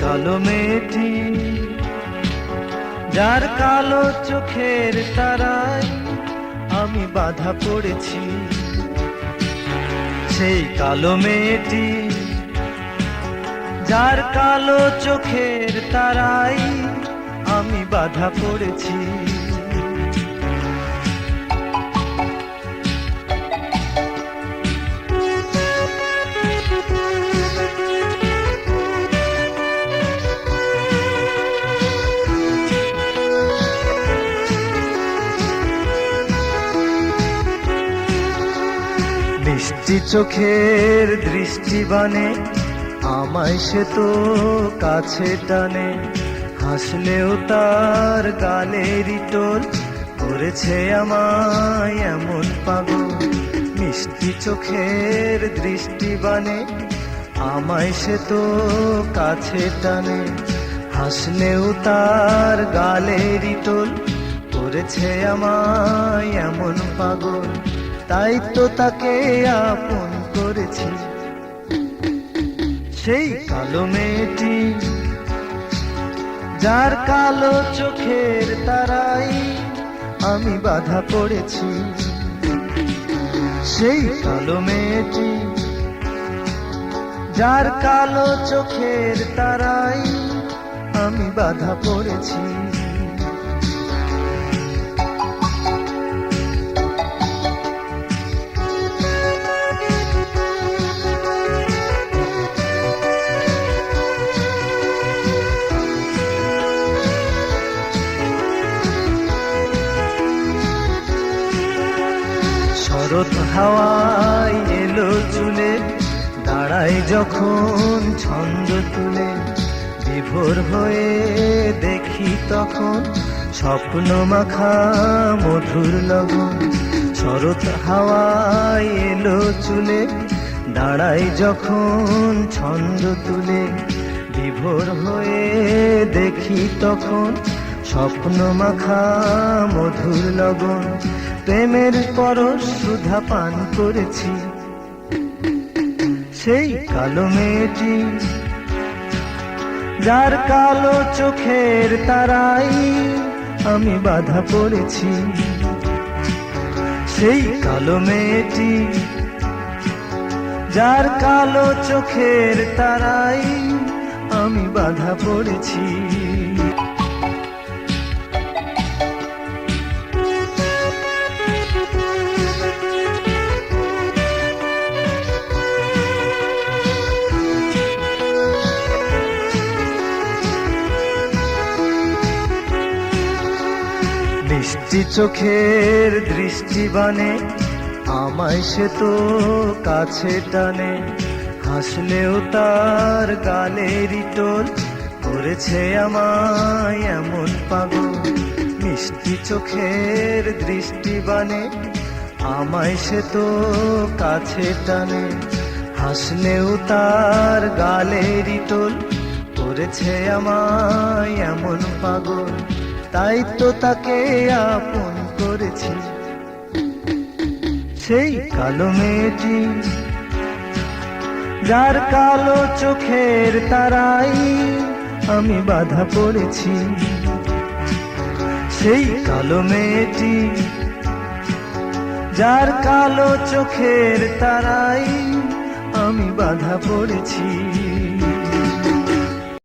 কালো মেয়েটি যার কালো চোখের তারায় আমি বাধা পড়েছি। সেই কালো মেয়েটি যার কালো চোখের তারাই আমি বাধা পড়েছি। মিষ্টি চোখের দৃষ্টি বানে, আমায় সে তো কাছে টানে। হাসলেও তার গালেরই টোল, করেছে আমায় এমন পাগল। মিষ্টি চোখের দৃষ্টি বানে, আমায় সে তো কাছে টানে। হাসলেও তার গালেরই টোল, করেছে আমায় এমন পাগল। তাই তো তাকে আপন করেছি। সেই কালো মেয়েটি, যার কালো চোখের তারাই আমি বাধা পড়েছি। সেই কালো মেয়েটি, যার কালো চোখের তারাই আমি বাধা পড়েছি। শরৎ হাওয়ায় এলো চুলে, দাঁড়ায় যখন ছন্দ তুলে, বিভোর হয়ে দেখি তখন স্বপ্ন মাখা মধুর লগন শরৎ হাওয়ায় এলো চুলে, দাঁড়ায় যখন ছন্দ তুলে, বিভোর হয়ে দেখি তখন স্বপ্ন মাখা মধুর লগন প্রেমের পরশ সুধা পান করেছি। সেই কালো মেয়েটি, যার কালো চোখের তারাই আমি বাধা পড়েছি। সেই কালো মেয়েটি, যার কালো চোখের তারাই আমি বাধা পড়েছি। মিষ্টি চোখের দৃষ্টি বানে, আমায় সে তো কাছে টানে। হাসলেও তার গালেরই টোল করেছে আমায় এমন পাগল। মিষ্টি চোখের দৃষ্টি বানে, আমায় সে তো কাছে টানে। হাসলেও তার গালেরই টোল করেছে আমায় এমন পাগল। তাই তো তাকে আপন করেছি। সেই কালো মেয়েটি, যার কালো চোখের তারাই আমি বাধা পড়েছি। সেই কালো মেয়েটি, যার কালো চোখের তারাই আমি বাধা পড়েছি।